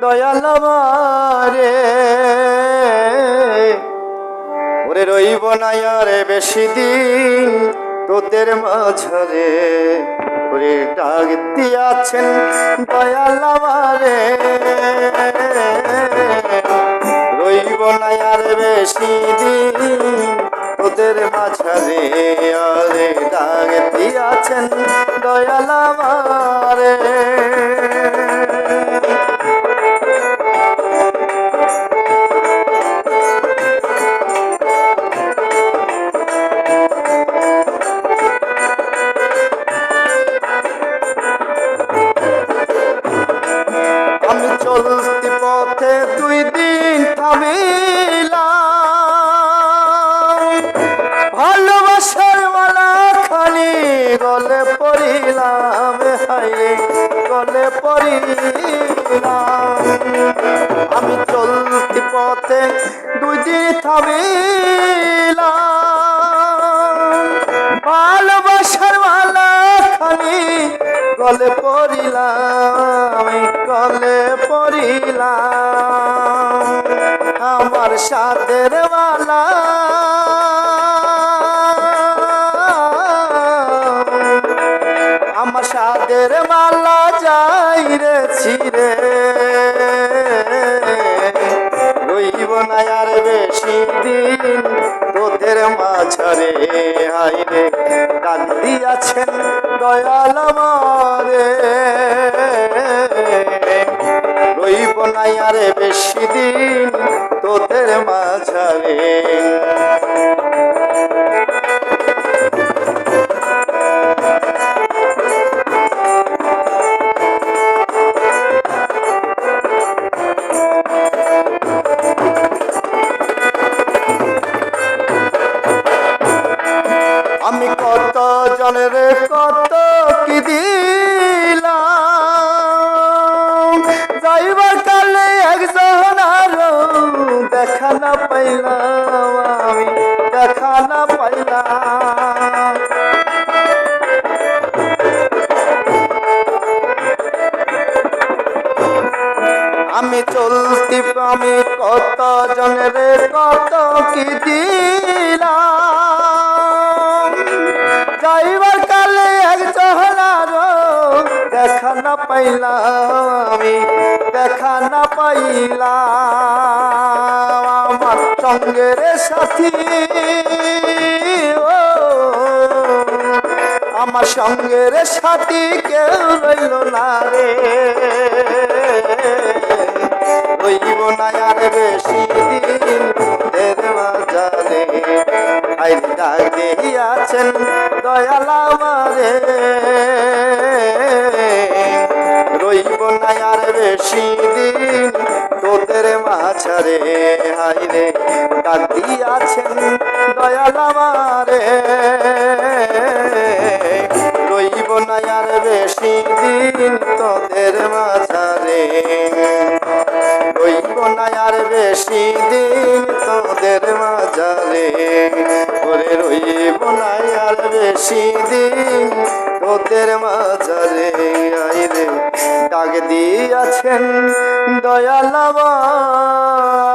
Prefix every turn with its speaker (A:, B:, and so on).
A: দয়াল আমারে। ওরে রইব না আরে বেশি দিন তোদের মাঝারে। ওরে ডাক দিয়াছেন দয়াল আমারে। রইব না আর বেশি দিন তোদের মাঝারে। আরে ডাক দিয়াছেন দয়াল হাইরে গলে পড়িলাম আমি চলতি পথে দুই দিন থামিলাম। ভালোবাসার মালা খানি গলে পড়িলাম গলে পড়িলাম। আমার সাদের মালা সাদের মালা যাই রে ছিরে রইব না আর বেশি দিন তোদের মাঝারে হাইরে ডাক দিয়াছেন দয়াল মারে রইব না আর বেশি দিন তোদের মাঝারে জনের কত কি দিলাম? কালে একজন আরও দেখা না পাইলাম আমি, দেখা না পাইলাম। আমি চলতি আমি কত জনের কত কি দিলাম? পাইলাম দেখা না পাইলাম। আমার সঙ্গের সাথী, ও, আমার সঙ্গের সাথী কেউ রইল না রে। রইব না আর বেশি দিন তোদের মাঝারে। আইন ডাক দিয়াছেন দয়াল আমারে। রইব না আর বেশি দিন, তোদের মাঝারে হাইরে ডাক দিয়াছেন দয়াল আমারে। রইব না আর বেশি দিন তোদের মাঝারে। রইব না আর বেশি দিন তোদের মাঝারে। ওরে রইব না আর বেশি দিন তোদের মাঝারে আইরে দিয়াছেন দয়াল রে